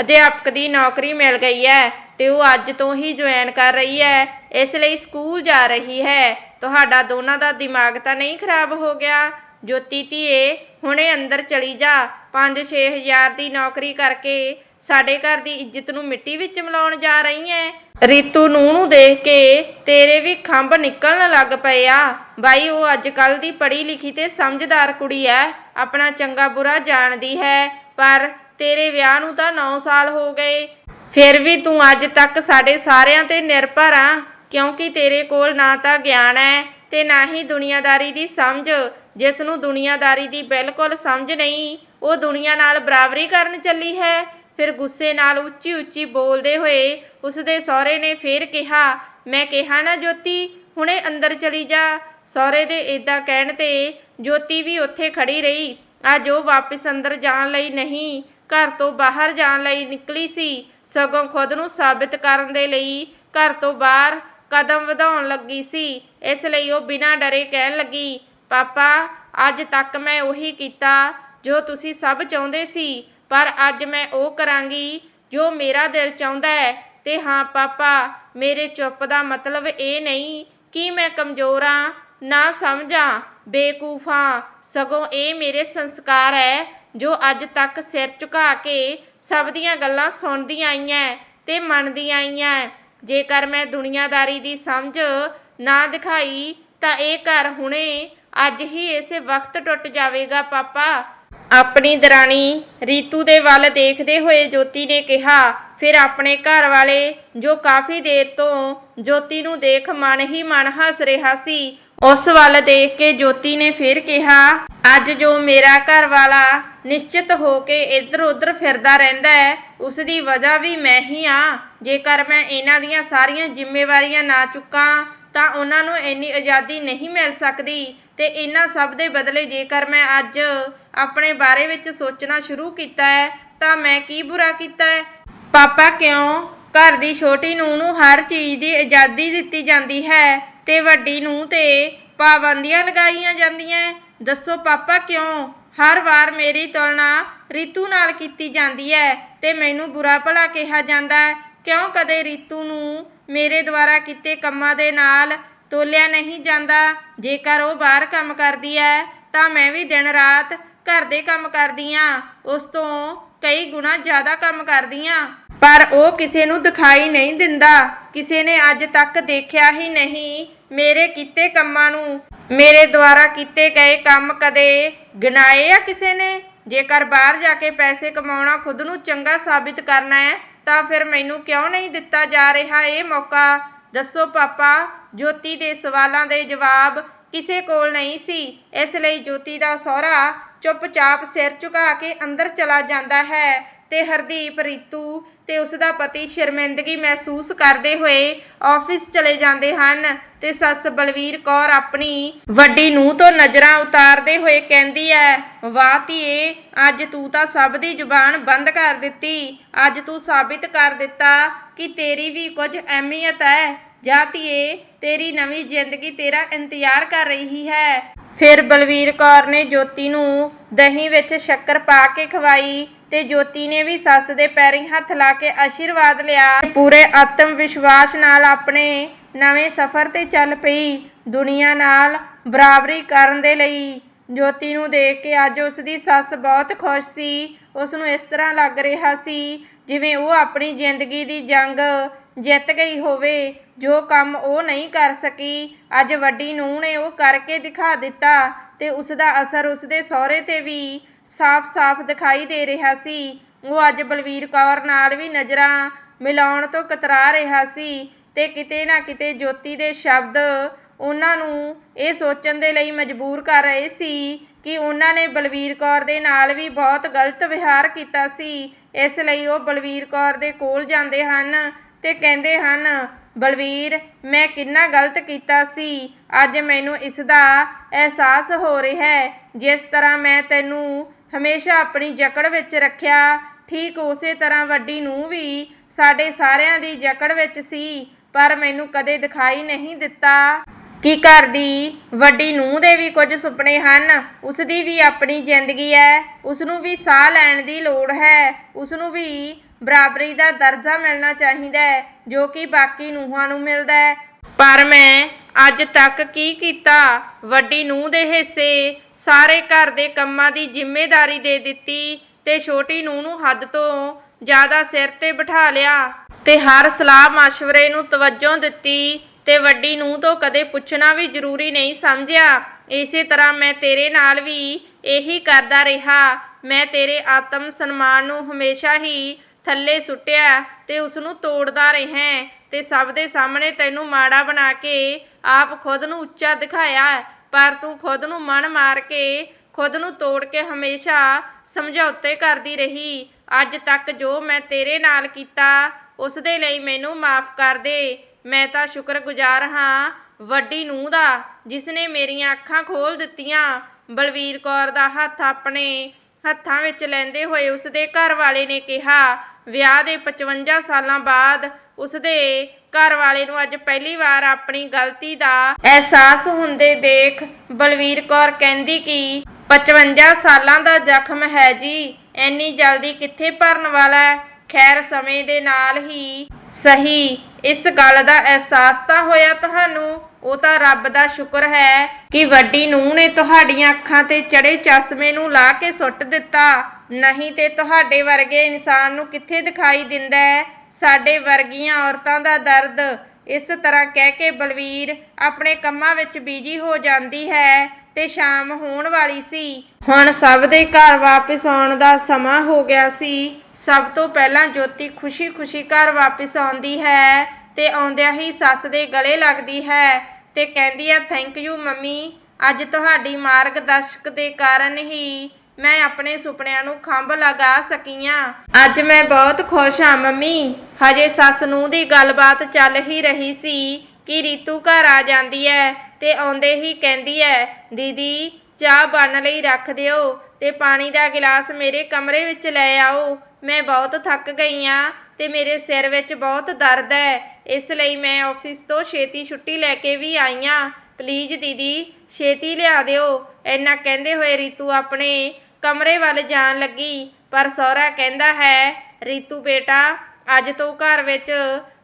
ਅਧਿਆਪਕ ਦੀ ਨੌਕਰੀ ਮਿਲ ਗਈ ਹੈ ਤੇ ਉਹ ਅੱਜ ਤੋਂ ਹੀ ਜੁਆਇਨ ਕਰ ਰਹੀ ਹੈ। ਇਸ ਲਈ ਸਕੂਲ ਜਾ ਰਹੀ ਹੈ। ਤੁਹਾਡਾ ਦੋਨਾਂ ਦਾ ਦਿਮਾਗ ਤਾਂ ਨਹੀਂ ਖਰਾਬ ਹੋ ਗਿਆ? ਜੋਤੀ ਧੀਏ, ਹੁਣੇ ਅੰਦਰ ਚਲੀ ਜਾ। 5-6 ਹਜ਼ਾਰ ਦੀ ਨੌਕਰੀ ਕਰਕੇ ਸਾਡੇ ਘਰ ਦੀ ਇੱਜ਼ਤ ਨੂੰ ਮਿੱਟੀ ਵਿੱਚ ਮਿਲਾਉਣ ਜਾ ਰਹੀ ਐ। ਰੀਤੂ ਨੂੰ ਨੂੰ ਦੇਖ ਕੇ ਤੇਰੇ ਵੀ ਖੰਭ ਨਿਕਲਣ ਲੱਗ ਪਏ ਆ। ਬਾਈ, ਉਹ ਅੱਜ ਕੱਲ ਦੀ ਪੜ੍ਹੀ ਲਿਖੀ ਤੇ ਸਮਝਦਾਰ ਕੁੜੀ ਐ। ਆਪਣਾ ਚੰਗਾ ਬੁਰਾ ਜਾਣਦੀ ਹੈ, ਪਰ ਤੇਰੇ ਵਿਆਹ ਨੂੰ ਤਾਂ 9 ਸਾਲ ਹੋ ਗਏ। ਫਿਰ ਵੀ ਤੂੰ ਅੱਜ ਤੱਕ ਸਾਡੇ ਸਾਰਿਆਂ ਤੇ ਨਿਰਭਰ ਆ, ਕਿਉਂਕਿ ਤੇਰੇ ਕੋਲ ਨਾ ਤਾਂ ਗਿਆਨ ਹੈ ਤੇ ਨਾ ਹੀ ਦੁਨੀਆਦਾਰੀ ਦੀ ਸਮਝ। ਜਿਸ ਨੂੰ ਦੁਨੀਆਦਾਰੀ ਦੀ ਬਿਲਕੁਲ ਸਮਝ ਨਹੀਂ, ਉਹ ਦੁਨੀਆ ਨਾਲ ਬਰਾਬਰੀ ਕਰਨ ਚੱਲੀ ਹੈ। ਫਿਰ ਗੁੱਸੇ ਨਾਲ ਉੱਚੀ ਉੱਚੀ ਬੋਲਦੇ ਹੋਏ ਉਸ ਦੇ ਸਹੁਰੇ ਨੇ ਫੇਰ ਕਿਹਾ, ਮੈਂ ਕਿਹਾ ਨਾ ਜੋਤੀ, ਹੁਣੇ ਅੰਦਰ ਚਲੀ ਜਾ। ਸਹੁਰੇ ਦੇ ਇਦਾਂ ਕਹਿਣ ਤੇ ਜੋਤੀ ਵੀ ਉੱਥੇ ਖੜੀ ਰਹੀ। ਅੱਜ ਉਹ ਵਾਪਸ ਅੰਦਰ ਜਾਣ ਲਈ ਨਹੀਂ, ਘਰ ਤੋਂ ਬਾਹਰ ਜਾਣ ਲਈ ਨਿਕਲੀ ਸੀ। ਸਗੋਂ ਖੁਦ ਨੂੰ ਸਾਬਿਤ ਕਰਨ ਦੇ ਲਈ ਘਰ ਤੋਂ ਬਾਹਰ ਕਦਮ ਵਧਾਉਣ ਲੱਗੀ ਸੀ। ਇਸ ਲਈ ਉਹ ਬਿਨਾਂ ਡਰੇ ਕਹਿਣ ਲੱਗੀ, ਪਾਪਾ, ਅੱਜ ਤੱਕ ਮੈਂ ਉਹੀ ਕੀਤਾ ਜੋ ਤੁਸੀਂ ਸਭ ਚਾਹੁੰਦੇ ਸੀ। ਪਰ ਅੱਜ ਮੈਂ ਉਹ ਕਰਾਂਗੀ ਜੋ ਮੇਰਾ ਦਿਲ ਚਾਹੁੰਦਾ ਹੈ। ਤੇ ਹਾਂ ਪਾਪਾ, ਮੇਰੇ ਚੁੱਪ ਦਾ ਮਤਲਬ ਇਹ ਨਹੀਂ ਕਿ ਮੈਂ ਕਮਜ਼ੋਰ ਹਾਂ ਨਾ ਸਮਝਾਂ ਬੇਕੂਫਾਂ ਸਗੋਂ ਇਹ ਮੇਰੇ ਸੰਸਕਾਰ ਹੈ ਜੋ ਅੱਜ ਤੱਕ ਸਿਰ ਝੁਕਾ ਕੇ ਸਭ ਦੀਆਂ ਗੱਲਾਂ ਸੁਣਦੀਆਂ ਆਈਆਂ ਤੇ ਮੰਨਦੀਆਂ ਆਈਆਂ ਜੇਕਰ ਮੈਂ ਦੁਨੀਆਦਾਰੀ ਦੀ ਸਮਝ ਨਾ ਦਿਖਾਈ ਤਾਂ ਇਹ ਘਰ ਹੁਣੇ ਅੱਜ ਹੀ ਇਸੇ ਵਕਤ ਟੁੱਟ ਜਾਵੇਗਾ, ਪਾਪਾ। ਆਪਣੀ ਦਰਾਣੀ ਰੀਤੂ ਦੇ ਵੱਲ ਦੇਖਦੇ ਹੋਏ ਜੋਤੀ ਨੇ ਕਿਹਾ, ਫਿਰ ਆਪਣੇ ਘਰ ਵਾਲੇ ਜੋ ਕਾਫੀ ਦੇਰ ਤੋਂ ਜੋਤੀ ਨੂੰ ਦੇਖ ਮਨ ਹੀ ਮਨ ਹੱਸ ਰਿਹਾ ਸੀ, ਉਸ ਵੱਲ ਦੇਖ ਕੇ ਜੋਤੀ ਨੇ ਫਿਰ ਕਿਹਾ, ਅੱਜ ਜੋ ਮੇਰਾ ਘਰ ਵਾਲਾ ਨਿਸ਼ਚਿਤ ਹੋ ਕੇ ਇੱਧਰ ਉੱਧਰ ਫਿਰਦਾ ਰਹਿੰਦਾ ਹੈ ਉਸ ਦੀ ਵਜ੍ਹਾ ਵੀ ਮੈਂ ਹੀ ਆ। ਜੇਕਰ ਮੈਂ ਇਹਨਾਂ ਦੀਆਂ ਸਾਰੀਆਂ ਜ਼ਿੰਮੇਵਾਰੀਆਂ ਨਾ ਚੁੱਕਾਂ, ਤਾਂ ਉਹਨਾਂ ਨੂੰ ਇੰਨੀ ਆਜ਼ਾਦੀ ਨਹੀਂ ਮਿਲ ਸਕਦੀ। ਤੇ ਇਹਨਾਂ ਸਭ ਦੇ ਬਦਲੇ ਜੇਕਰ ਮੈਂ ਅੱਜ ਆਪਣੇ ਬਾਰੇ ਵਿੱਚ ਸੋਚਣਾ ਸ਼ੁਰੂ ਕੀਤਾ ਹੈ, ਤਾਂ ਮੈਂ ਕੀ ਬੁਰਾ ਕੀਤਾ ਹੈ? ਪਾਪਾ ਕਿਉਂ? ਘਰ ਦੀ ਛੋਟੀ ਨੂੰਹ ਨੂੰ ਹਰ ਚੀਜ਼ ਦੀ ਆਜ਼ਾਦੀ ਦਿੱਤੀ ਜਾਂਦੀ ਹੈ ਤੇ ਵੱਡੀ ਨੂੰਹ ਤੇ ਪਾਬੰਦੀਆਂ ਲਗਾਈਆਂ ਜਾਂਦੀਆਂ ਦੱਸੋ ਪਾਪਾ ਕਿਉਂ? ਹਰ ਵਾਰ ਮੇਰੀ ਤੁਲਨਾ ਰੀਤੂ ਨਾਲ ਕੀਤੀ ਜਾਂਦੀ ਹੈ ਤੇ ਮੈਨੂੰ ਬੁਰਾ ਭਲਾ ਕਿਹਾ ਜਾਂਦਾ ਹੈ। ਕਿਉਂ ਕਦੇ ਰੀਤੂ ਨੂੰ ਮੇਰੇ ਦੁਆਰਾ ਕੀਤੇ ਕੰਮਾਂ ਦੇ ਨਾਲ ਤੋਲਿਆ ਨਹੀਂ ਜਾਂਦਾ। ਜੇਕਰ ਉਹ ਬਾਹਰ ਕੰਮ ਕਰਦੀ ਹੈ ਤਾਂ ਮੈਂ ਵੀ ਦਿਨ ਰਾਤ ਘਰ ਦੇ ਕੰਮ ਕਰਦੀ ਆ। ਉਸ ਤੋਂ ਕਈ ਗੁਣਾ ਜ਼ਿਆਦਾ ਕੰਮ ਕਰਦੀ ਆ। ਪਰ ਉਹ ਕਿਸੇ ਨੂੰ ਦਿਖਾਈ ਨਹੀਂ ਦਿੰਦਾ। ਕਿਸੇ ਨੇ ਅੱਜ ਤੱਕ ਦੇਖਿਆ ਹੀ ਨਹੀਂ ਮੇਰੇ ਕੀਤੇ ਕੰਮਾਂ ਨੂੰ। ਮੇਰੇ ਦੁਆਰਾ ਕੀਤੇ ਗਏ ਕੰਮ ਕਦੇ ਗਿਣਾਏ ਆ ਕਿਸੇ ਨੇ? ਜੇਕਰ ਬਾਹਰ ਜਾ ਕੇ ਪੈਸੇ ਕਮਾਉਣਾ ਖੁਦ ਨੂੰ ਚੰਗਾ ਸਾਬਿਤ ਕਰਨਾ ਹੈ ਤਾਂ ਫਿਰ ਮੈਨੂੰ ਕਿਉਂ ਨਹੀਂ ਦਿੱਤਾ ਜਾ ਰਿਹਾ ਇਹ ਮੌਕਾ? ਦੱਸੋ ਪਾਪਾ, ਜੋਤੀ ਦੇ ਸਵਾਲਾਂ ਦੇ ਜਵਾਬ ਕਿਸੇ ਕੋਲ ਨਹੀਂ ਸੀ। ਇਸ ਲਈ ਜੋਤੀ ਦਾ ਸਹੁਰਾ ਚੁੱਪਚਾਪ ਸਿਰ ਝੁਕਾ ਕੇ ਅੰਦਰ ਚਲਾ ਜਾਂਦਾ ਹੈ ਤੇ ਹਰਦੀਪ, ਰੀਤੂ ਤੇ ਉਸ ਦਾ ਪਤੀ ਸ਼ਰਮਿੰਦਗੀ ਮਹਿਸੂਸ ਕਰਦੇ ਹੋਏ ਆਫਿਸ ਚਲੇ ਜਾਂਦੇ ਹਨ ਤੇ ਸੱਸ ਬਲਵੀਰ ਕੌਰ ਆਪਣੀ ਵੱਡੀ ਨੂੰਹ ਤੋਂ ਨਜ਼ਰਾਂ ਉਤਾਰਦੇ ਹੋਏ ਕਹਿੰਦੀ ਹੈ, ਵਾਹ ਧੀਏ, ਅੱਜ ਤੂੰ ਤਾਂ ਸਭ ਦੀ ਜ਼ੁਬਾਨ ਬੰਦ ਕਰ ਦਿੱਤੀ। ਅੱਜ ਤੂੰ ਸਾਬਿਤ ਕਰ ਦਿੱਤਾ ਕਿ ਤੇਰੀ ਵੀ ਕੁਝ ਅਹਿਮੀਅਤ ਹੈ। ਜਾ ਧੀਏ, ਤੇਰੀ ਨਵੀਂ ਜ਼ਿੰਦਗੀ ਤੇਰਾ ਇੰਤਜ਼ਾਰ ਕਰ ਰਹੀ ਹੈ। ਫਿਰ ਬਲਵੀਰ ਕੌਰ ਨੇ ਜੋਤੀ ਨੂੰ ਦਹੀਂ ਵਿੱਚ ਸ਼ੱਕਰ ਪਾ ਕੇ ਖਵਾਈ ਤੇ ਜੋਤੀ ਨੇ ਵੀ ਸੱਸ ਦੇ ਪੈਰੀਂ ਹੱਥ ਲਾ ਕੇ ਆਸ਼ੀਰਵਾਦ ਲਿਆ। ਪੂਰੇ ਆਤਮ ਵਿਸ਼ਵਾਸ ਨਾਲ ਆਪਣੇ ਨਵੇਂ ਸਫ਼ਰ ਤੇ ਚੱਲ ਪਈ। ਦੁਨੀਆ ਨਾਲ ਬਰਾਬਰੀ ਕਰਨ ਦੇ ਲਈ ਜੋਤੀ ਨੂੰ ਦੇਖ ਕੇ ਅੱਜ ਉਸ ਦੀ ਸੱਸ ਬਹੁਤ ਖੁਸ਼ ਸੀ। ਉਸ ਨੂੰ ਇਸ ਤਰ੍ਹਾਂ ਲੱਗ ਰਿਹਾ ਸੀ ਜਿਵੇਂ ਉਹ ਆਪਣੀ ਜ਼ਿੰਦਗੀ ਦੀ ਜੰਗ ਜਿੱਤ ਗਈ ਹੋਵੇ, ਜੋ ਕੰਮ ਉਹ ਨਹੀਂ ਕਰ ਸਕੀ, ਅੱਜ ਵੱਡੀ ਨੂੰਹ ਨੇ ਉਹ ਕਰਕੇ ਦਿਖਾ ਦਿੱਤਾ ਤੇ ਉਸ ਦਾ ਅਸਰ ਉਸ ਦੇ ਸਹੁਰੇ ਤੇ ਵੀ ਸਾਫ਼-ਸਾਫ਼ ਦਿਖਾਈ ਦੇ ਰਿਹਾ ਸੀ। ਉਹ ਅੱਜ ਬਲਵੀਰ ਕੌਰ ਨਾਲ ਵੀ ਨਜ਼ਰਾਂ ਮਿਲਾਉਣ ਤੋਂ ਕਤਰਾ ਰਿਹਾ ਸੀ ਤੇ ਕਿਤੇ ਨਾ ਕਿਤੇ ਜੋਤੀ ਦੇ ਸ਼ਬਦ ਉਹਨਾਂ ਨੂੰ ਇਹ ਸੋਚਣ ਦੇ ਲਈ ਮਜਬੂਰ ਕਰ ਰਹੇ ਸੀ ਕਿ ਉਹਨਾਂ ਨੇ ਬਲਵੀਰ ਕੌਰ ਦੇ ਨਾਲ ਵੀ ਬਹੁਤ ਗਲਤ ਵਿਹਾਰ ਕੀਤਾ ਸੀ। ਇਸ ਲਈ ਉਹ ਬਲਵੀਰ ਕੌਰ ਦੇ ਕੋਲ ਜਾਂਦੇ ਹਨ। ਤੇ ਕਹਿੰਦੇ ਹਨ, ਬਲਵੀਰ, ਮੈਂ ਕਿੰਨਾ ਗਲਤ ਕੀਤਾ ਸੀ। ਅੱਜ ਮੈਨੂੰ ਇਸ ਦਾ ਅਹਿਸਾਸ ਹੋ ਰਿਹਾ ਹੈ। ਜਿਸ ਤਰ੍ਹਾਂ ਮੈਂ ਤੈਨੂੰ ਹਮੇਸ਼ਾ ਆਪਣੀ ਜਕੜ ਵਿੱਚ ਰੱਖਿਆ, ਠੀਕ ਉਸੇ ਤਰ੍ਹਾਂ ਵੱਡੀ ਨੂੰ ਵੀ ਸਾਡੇ ਸਾਰਿਆਂ ਦੀ ਜਕੜ ਵਿੱਚ ਸੀ, ਪਰ ਮੈਨੂੰ ਕਦੇ ਦਿਖਾਈ ਨਹੀਂ ਦਿੱਤਾ। ਕਿ ਘਰ ਦੀ ਵੱਡੀ ਨੂੰਹ ਦੇ ਵੀ ਕੁਝ ਸੁਪਨੇ ਹਨ। ਉਸ ਦੀ ਵੀ ਆਪਣੀ ਜ਼ਿੰਦਗੀ ਹੈ। ਉਸ ਨੂੰ ਵੀ ਸਾਹ ਲੈਣ ਦੀ ਲੋੜ ਹੈ। ਉਸ ਨੂੰ ਵੀ ਬਰਾਬਰੀ ਦਾ ਦਰਜਾ ਮਿਲਣਾ ਚਾਹੀਦਾ ਹੈ, ਜੋ ਕਿ ਬਾਕੀ ਨੂੰਹਾਂ ਨੂੰ ਮਿਲਦਾ ਹੈ। ਪਰ ਮੈਂ ਅੱਜ ਤੱਕ ਕੀ ਕੀਤਾ? ਵੱਡੀ ਨੂੰਹ ਦੇ ਹਿੱਸੇ ਸਾਰੇ ਘਰ ਦੇ ਕੰਮਾਂ ਦੀ ਜ਼ਿੰਮੇਵਾਰੀ ਦੇ ਦਿੱਤੀ ਤੇ ਛੋਟੀ ਨੂੰਹ ਨੂੰ ਹੱਦ ਤੋਂ ਜ਼ਿਆਦਾ ਸਿਰ ਤੇ ਬਿਠਾ ਲਿਆ ਤੇ ਹਰ ਸਲਾਹ مشਵਰੇ ਨੂੰ ਤਵੱਜੋ ਦਿੱਤੀ ਤੇ ਵੱਡੀ ਨੂੰਹ ਤੋਂ ਕਦੇ ਪੁੱਛਣਾ ਵੀ ਜ਼ਰੂਰੀ ਨਹੀਂ ਸਮਝਿਆ। ਇਸੇ ਤਰ੍ਹਾਂ ਮੈਂ ਤੇਰੇ ਨਾਲ ਵੀ ਇਹੀ ਕਰਦਾ ਰਿਹਾ। ਮੈਂ ਤੇਰੇ ਆਤਮ ਸਨਮਾਨ ਨੂੰ ਹਮੇਸ਼ਾ ਹੀ ਥੱਲੇ ਸੁੱਟਿਆ ਤੇ ਉਸ ਨੂੰ ਤੋੜਦਾ ਰਿਹਾ ਤੇ ਸਭ ਦੇ ਸਾਹਮਣੇ ਤੈਨੂੰ ਮਾੜਾ ਬਣਾ ਕੇ ਆਪ ਖੁਦ ਨੂੰ ਉੱਚਾ ਦਿਖਾਇਆ। ਪਰ ਤੂੰ ਖੁਦ ਨੂੰ ਮਨ ਮਾਰ ਕੇ, ਖੁਦ ਨੂੰ ਤੋੜ ਕੇ ਹਮੇਸ਼ਾ ਸਮਝੌਤੇ ਕਰਦੀ ਰਹੀ। ਅੱਜ ਤੱਕ ਜੋ ਮੈਂ ਤੇਰੇ ਨਾਲ ਕੀਤਾ ਉਸ ਦੇ ਲਈ ਮੈਨੂੰ ਮਾਫ ਕਰ ਦੇ। ਮੈਂ ਤਾਂ ਸ਼ੁਕਰਗੁਜ਼ਾਰ ਹਾਂ, ਵੱਡੀ ਨੂੰਹ ਦਾ ਜਿਸ ਨੇ ਮੇਰੀਆਂ ਅੱਖਾਂ ਖੋਲ ਦਿੱਤੀਆਂ। ਬਲਵੀਰ ਕੌਰ ਦਾ ਹੱਥ ਆਪਣੇ ਹੱਥਾਂ ਵਿੱਚ ਲੈਂਦੇ ਹੋਏ ਉਸ ਦੇ ਘਰ ਵਾਲੇ ਨੇ ਕਿਹਾ, ਵਿਆਹ ਦੇ 55 ਸਾਲਾਂ ਬਾਅਦ ਉਸ ਦੇ ਘਰ ਵਾਲੇ ਨੂੰ ਅੱਜ ਪਹਿਲੀ ਵਾਰ ਆਪਣੀ ਗਲਤੀ ਦਾ ਅਹਿਸਾਸ ਹੁੰਦੇ ਦੇਖ ਬਲਵੀਰ ਕੌਰ ਕਹਿੰਦੀ ਕਿ 55 ਸਾਲਾਂ ਦਾ ਜ਼ਖਮ ਹੈ ਜੀ ਐਨੀ ਜਲਦੀ ਕਿੱਥੇ ਭਰਨ ਵਾਲਾ ਖੈਰ, ਸਮੇਂ ਦੇ ਨਾਲ ਹੀ ਸਹੀ ਇਸ ਗੱਲ ਦਾ ਅਹਿਸਾਸ ਤਾਂ ਹੋਇਆ ਤੁਹਾਨੂੰ। ਉਹ ਤਾਂ ਰੱਬ ਦਾ ਸ਼ੁਕਰ ਹੈ ਕਿ ਵੱਡੀ ਨੂੰਹ ਨੇ ਤੁਹਾਡੀਆਂ ਅੱਖਾਂ ਤੇ ਚੜੇ ਚਸ਼ਮੇ ਨੂੰ ਲਾ ਕੇ ਸੁੱਟ ਦਿੱਤਾ। ਨਹੀਂ ਤੇ ਤੁਹਾਡੇ ਵਰਗੇ ਇਨਸਾਨ ਨੂੰ ਕਿੱਥੇ ਦਿਖਾਈ ਦਿੰਦਾ ਹੈ? ਸਾਡੇ ਵਰਗੀਆਂ ਔਰਤਾਂ ਦਾ ਦਰਦ। ਇਸ ਤਰ੍ਹਾਂ ਕਹਿ ਕੇ ਬਲਵੀਰ ਆਪਣੇ ਕੰਮਾਂ ਵਿੱਚ ਬਿਜ਼ੀ ਹੋ ਜਾਂਦੀ ਹੈ ਤੇ ਸ਼ਾਮ ਹੋਣ ਵਾਲੀ ਸੀ। ਹੁਣ ਸਭ ਦੇ ਘਰ ਵਾਪਸ ਆਉਣ ਦਾ ਸਮਾਂ ਹੋ ਗਿਆ ਸੀ। ਸਭ ਤੋਂ ਪਹਿਲਾਂ ਜੋਤੀ ਖੁਸ਼ੀ-ਖੁਸ਼ੀ ਘਰ ਵਾਪਸ ਆਉਂਦੀ ਹੈ ਤੇ ਆਉਂਦਿਆਂ ਹੀ ਸੱਸ ਦੇ ਗਲੇ ਲੱਗਦੀ ਹੈ। ਤੇ ਕਹਿੰਦੀ ਹੈ ਥੈਂਕ ਯੂ ਮੰਮੀ। ਅੱਜ ਤੁਹਾਡੀ ਮਾਰਗਦਰਸ਼ਕ ਦੇ ਕਾਰਨ ਹੀ ਮੈਂ ਆਪਣੇ ਸੁਪਨਿਆਂ ਨੂੰ ਖੰਭ ਲਗਾ ਸਕੀ ਸਕੀਆਂ। ਅੱਜ ਮੈਂ ਬਹੁਤ ਖੁਸ਼ ਹਾਂ, ਮੰਮੀ। ਹਜੇ ਸੱਸ ਨੂੰ ਦੀ ਗੱਲਬਾਤ ਚੱਲ ਹੀ ਰਹੀ ਸੀ ਕਿ ਰੀਤੂ ਘਰ ਆ ਜਾਂਦੀ ਹੈ ਤੇ ਆਉਂਦੇ ਹੀ ਕਹਿੰਦੀ ਹੈ ਦੀਦੀ, ਚਾਹ ਬਣ ਲਈ ਰੱਖ ਦਿਓ ਤੇ ਪਾਣੀ ਦਾ ਗਿਲਾਸ ਮੇਰੇ ਕਮਰੇ ਵਿੱਚ ਲੈ ਆਓ। ਮੈਂ ਬਹੁਤ ਥੱਕ ਗਈ ਆ। ਤੇ ਮੇਰੇ ਸਿਰ ਵਿੱਚ ਬਹੁਤ ਦਰਦ ਹੈ। ਇਸ ਲਈ ਮੈਂ ਆਫਿਸ ਤੋਂ ਛੇਤੀ ਛੁੱਟੀ ਲੈ ਕੇ ਵੀ ਆਈ ਆ ਪਲੀਜ਼ ਦੀਦੀ, ਛੇਤੀ ਲਿਆ ਦਿਓ। ਇੰਨਾ ਕਹਿੰਦੇ ਹੋਏ ਰੀਤੂ ਆਪਣੇ ਕਮਰੇ ਵੱਲ ਜਾਣ ਲੱਗੀ, ਪਰ ਸਹੁਰਾ ਕਹਿੰਦਾ ਹੈ, ਰੀਤੂ ਬੇਟਾ, ਅੱਜ ਤੋਂ ਘਰ ਵਿੱਚ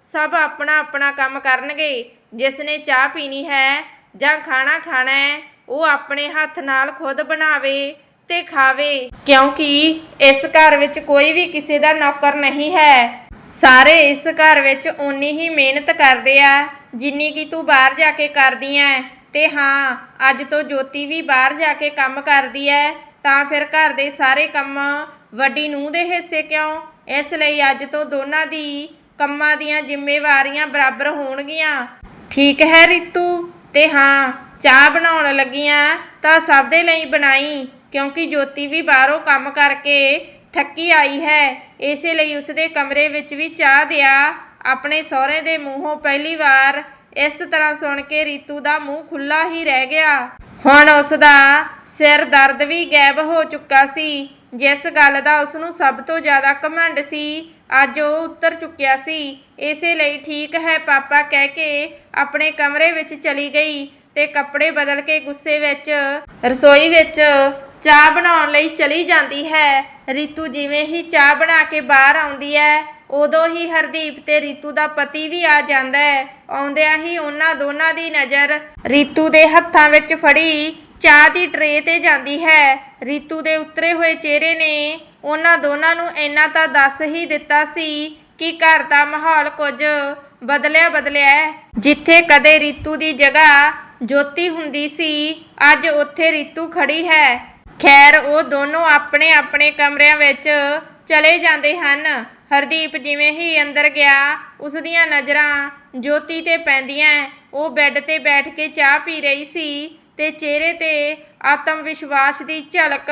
ਸਭ ਆਪਣਾ ਆਪਣਾ ਕੰਮ ਕਰਨਗੇ। ਜਿਸ ਨੇ ਚਾਹ ਪੀਣੀ ਹੈ ਜਾਂ ਖਾਣਾ ਖਾਣਾ ਹੈ, ਉਹ ਆਪਣੇ ਹੱਥ ਨਾਲ ਖੁਦ ਬਣਾਵੇ ਤੇ ਖਾਵੇ। ਕਿਉਂਕਿ ਇਸ ਘਰ ਵਿੱਚ ਕੋਈ ਵੀ ਕਿਸੇ ਦਾ ਨੌਕਰ ਨਹੀਂ ਹੈ। ਸਾਰੇ ਇਸ ਘਰ ਵਿੱਚ ਓਨੀ ਹੀ ਮਿਹਨਤ ਕਰਦੇ ਆ, ਜਿੰਨੀ ਕਿ ਤੂੰ ਬਾਹਰ ਜਾ ਕੇ ਕਰਦੀ ਐ। ਤੇ ਹਾਂ, ਅੱਜ ਤੋਂ ਜੋਤੀ ਵੀ ਬਾਹਰ ਜਾ ਕੇ ਕੰਮ ਕਰਦੀ ਐ, ਤਾਂ ਫਿਰ ਘਰ ਦੇ ਸਾਰੇ ਕੰਮ ਵੱਡੀ ਨੂੰਹ ਦੇ ਹਿੱਸੇ ਕਿਉਂ? ਇਸ ਲਈ ਅੱਜ ਤੋਂ ਦੋਨਾਂ ਦੀ ਕੰਮਾਂ ਦੀਆਂ ਜ਼ਿੰਮੇਵਾਰੀਆਂ ਬਰਾਬਰ ਹੋਣਗੀਆਂ। ਠੀਕ ਹੈ ਰਿਤੂ? ਤੇ ਹਾਂ, ਚਾਹ ਬਣਾਉਣ ਲੱਗੀਆਂ ਤਾਂ ਸਭ ਦੇ ਲਈ ਬਣਾਈ, ਕਿਉਂਕਿ ਜੋਤੀ ਵੀ ਬਾਹਰੋਂ ਕੰਮ ਕਰਕੇ ਥੱਕੀ ਆਈ ਹੈ। ਇਸੇ ਲਈ ਉਸਦੇ ਕਮਰੇ ਵਿੱਚ ਵੀ ਚਾਹ ਦਿਆ। ਆਪਣੇ ਸਹੁਰੇ ਦੇ ਮੂੰਹੋਂ ਪਹਿਲੀ ਵਾਰ ਇਸ ਤਰ੍ਹਾਂ ਸੁਣ ਕੇ ਰੀਤੂ ਦਾ ਮੂੰਹ ਖੁੱਲਾ ਹੀ ਰਹਿ ਗਿਆ। ਹੁਣ ਉਸ ਦਾ ਸਿਰ ਦਰਦ ਵੀ ਗਾਇਬ ਹੋ ਚੁੱਕਾ ਸੀ, ਜਿਸ ਗੱਲ ਦਾ ਉਸ ਨੂੰ ਸਭ ਤੋਂ ਜ਼ਿਆਦਾ ਘਮੰਡ ਸੀ, ਅੱਜ ਉਹ ਉੱਤਰ ਚੁੱਕਿਆ ਸੀ। ਇਸੇ ਲਈ ਠੀਕ ਹੈ ਪਾਪਾ ਕਹਿ ਕੇ ਆਪਣੇ ਕਮਰੇ ਵਿੱਚ ਚਲੀ ਗਈ ਤੇ ਕੱਪੜੇ ਬਦਲ ਕੇ ਗੁੱਸੇ ਵਿੱਚ, ਰਸੋਈ ਵਿੱਚ ਚਾਹ ਬਣਾਉਣ ਲਈ ਚਲੀ ਜਾਂਦੀ ਹੈ। ਰੀਤੂ ਜਿਵੇਂ ਹੀ ਚਾਹ ਬਣਾ ਕੇ ਬਾਹਰ ਆਉਂਦੀ ਹੈ, ਉਦੋਂ ਹੀ ਹਰਦੀਪ ਤੇ ਰੀਤੂ ਦਾ ਪਤੀ ਵੀ ਆ ਜਾਂਦਾ ਹੈ। ਆਉਂਦਿਆਂ ਹੀ ਉਹਨਾਂ ਦੋਨਾਂ ਦੀ ਨਜ਼ਰ ਰੀਤੂ ਦੇ ਹੱਥਾਂ ਵਿੱਚ ਫੜੀ, ਚਾਹ ਦੀ ਟਰੇ ਤੇ ਜਾਂਦੀ ਹੈ। ਰੀਤੂ ਦੇ ਉਤਰੇ ਹੋਏ ਚਿਹਰੇ ਨੇ ਉਹਨਾਂ ਦੋਨਾਂ ਨੂੰ ਇੰਨਾ ਤਾਂ ਦੱਸ ਹੀ ਦਿੱਤਾ ਸੀ ਕਿ ਘਰ ਦਾ ਮਾਹੌਲ ਕੁਝ ਬਦਲਿਆ ਬਦਲਿਆ ਹੈ। ਜਿੱਥੇ ਕਦੇ ਰੀਤੂ ਦੀ ਜਗ੍ਹਾ ਜੋਤੀ ਹੁੰਦੀ ਸੀ, ਅੱਜ ਉੱਥੇ ਰੀਤੂ ਖੜੀ ਹੈ। ਖੈਰ, ਉਹ ਦੋਨੋਂ ਆਪਣੇ ਆਪਣੇ ਕਮਰਿਆਂ ਵਿੱਚ ਚਲੇ ਜਾਂਦੇ ਹਨ। ਹਰਦੀਪ ਜਿਵੇਂ ਹੀ ਅੰਦਰ ਗਿਆ, ਉਸ ਦੀਆਂ ਨਜ਼ਰਾਂ ਜੋਤੀ ਤੇ ਪੈਂਦੀਆਂ। ਉਹ ਬੈੱਡ ਤੇ ਬੈਠ ਕੇ ਚਾਹ ਪੀ ਰਹੀ ਸੀ ਤੇ ਚਿਹਰੇ ਤੇ ਆਤਮ ਵਿਸ਼ਵਾਸ ਦੀ ਝਲਕ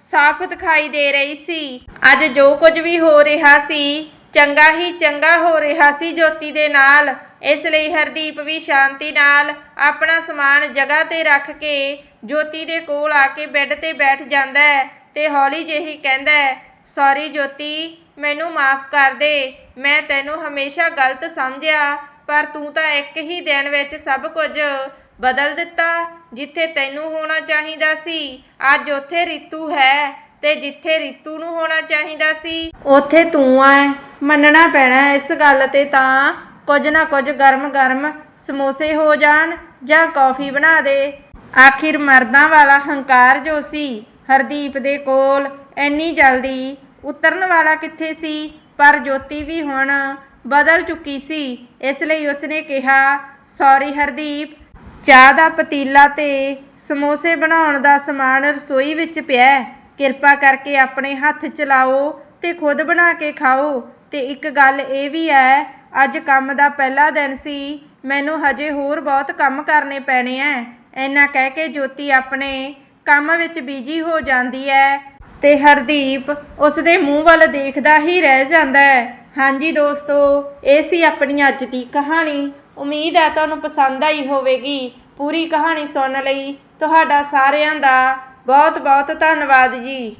ਸਾਫ਼ ਦਿਖਾਈ ਦੇ ਰਹੀ ਸੀ। ਅੱਜ ਜੋ ਕੁਝ ਵੀ ਹੋ ਰਿਹਾ ਸੀ, ਚੰਗਾ ਹੀ ਚੰਗਾ ਹੋ ਰਿਹਾ ਸੀ ਜੋਤੀ ਦੇ ਨਾਲ। ਇਸ ਲਈ ਹਰਦੀਪ ਵੀ ਸ਼ਾਂਤੀ ਨਾਲ ਆਪਣਾ ਸਮਾਨ ਜਗ੍ਹਾ ਤੇ ਰੱਖ ਕੇ ਜੋਤੀ ਦੇ ਕੋਲ ਆ ਕੇ ਬੈੱਡ ਤੇ ਬੈਠ ਜਾਂਦਾ ਹੈ ਤੇ ਹੌਲੀ ਜਿਹੀ ਕਹਿੰਦਾ ਹੈ ਸੌਰੀ ਜੋਤੀ, ਮੈਨੂੰ ਮਾਫ ਕਰ ਦੇ। ਮੈਂ ਤੈਨੂੰ ਹਮੇਸ਼ਾ ਗਲਤ ਸਮਝਿਆ, ਪਰ ਤੂੰ ਤਾਂ ਇੱਕ ਹੀ ਦਿਨ ਵਿੱਚ ਸਭ ਕੁਝ ਬਦਲ ਦਿੱਤਾ, ਜਿੱਥੇ ਤੈਨੂੰ ਹੋਣਾ ਚਾਹੀਦਾ ਸੀ। ਅੱਜ ਉੱਥੇ ਰਿਤੂ ਹੈ ਤੇ ਜਿੱਥੇ ਰਿਤੂ ਨੂੰ ਹੋਣਾ ਚਾਹੀਦਾ ਸੀ, ਉੱਥੇ ਤੂੰ ਆ। ਮੰਨਣਾ ਪੈਣਾ ਇਸ ਗੱਲ ਤੇ ਤਾਂ ਕੁਝ ਨਾ ਕੁਝ ਗਰਮ-ਗਰਮ ਸਮੋਸੇ ਹੋ ਜਾਣ ਜਾਂ ਕੌਫੀ ਬਣਾ ਦੇ। ਆਖਿਰ ਮਰਦਾਂ ਵਾਲਾ ਹੰਕਾਰ ਜੋ ਸੀ, ਹਰਦੀਪ ਦੇ ਕੋਲ ਇੰਨੀ ਜਲਦੀ ਉਤਰਨ ਵਾਲਾ ਕਿੱਥੇ ਸੀ? ਪਰ ਜੋਤੀ ਵੀ ਹੁਣ ਬਦਲ ਚੁੱਕੀ ਸੀ। ਇਸ ਲਈ ਉਸਨੇ ਕਿਹਾ ਸੌਰੀ ਹਰਦੀਪ, ਚਾਹ ਦਾ ਪਤੀਲਾ ਤੇ ਸਮੋਸੇ ਬਣਾਉਣ ਦਾ ਸਮਾਨ ਰਸੋਈ ਵਿੱਚ ਪਿਆ ਕਿਰਪਾ ਕਰਕੇ ਆਪਣੇ ਹੱਥ ਚਲਾਓ ਤੇ ਖੁਦ ਬਣਾ ਕੇ ਖਾਓ। ਤੇ ਇੱਕ ਗੱਲ ਇਹ ਵੀ ਹੈ ਅੱਜ ਕੰਮ ਦਾ ਪਹਿਲਾ ਦਿਨ ਸੀ। ਮੈਨੂੰ ਹਜੇ ਹੋਰ ਬਹੁਤ ਕੰਮ ਕਰਨੇ ਪੈਣੇ ਐ। ਇੰਨਾ ਕਹਿ ਕੇ ਜੋਤੀ ਆਪਣੇ ਕੰਮ ਵਿੱਚ ਬਿਜ਼ੀ ਹੋ ਜਾਂਦੀ ਹੈ ਤੇ ਹਰਦੀਪ ਉਸ ਦੇ ਮੂੰਹ ਵੱਲ ਦੇਖਦਾ ਹੀ ਰਹਿ ਜਾਂਦਾ ਹੈ ਹਾਂਜੀ ਦੋਸਤੋ, ਇਹ ਸੀ ਆਪਣੀ ਅੱਜ ਦੀ ਕਹਾਣੀ। ਉਮੀਦ ਹੈ ਤੁਹਾਨੂੰ ਪਸੰਦ ਆਈ ਹੋਵੇਗੀ। ਪੂਰੀ ਕਹਾਣੀ ਸੁਣਨ ਲਈ ਤੁਹਾਡਾ ਸਾਰਿਆਂ ਦਾ ਬਹੁਤ ਬਹੁਤ ਧੰਨਵਾਦ ਜੀ।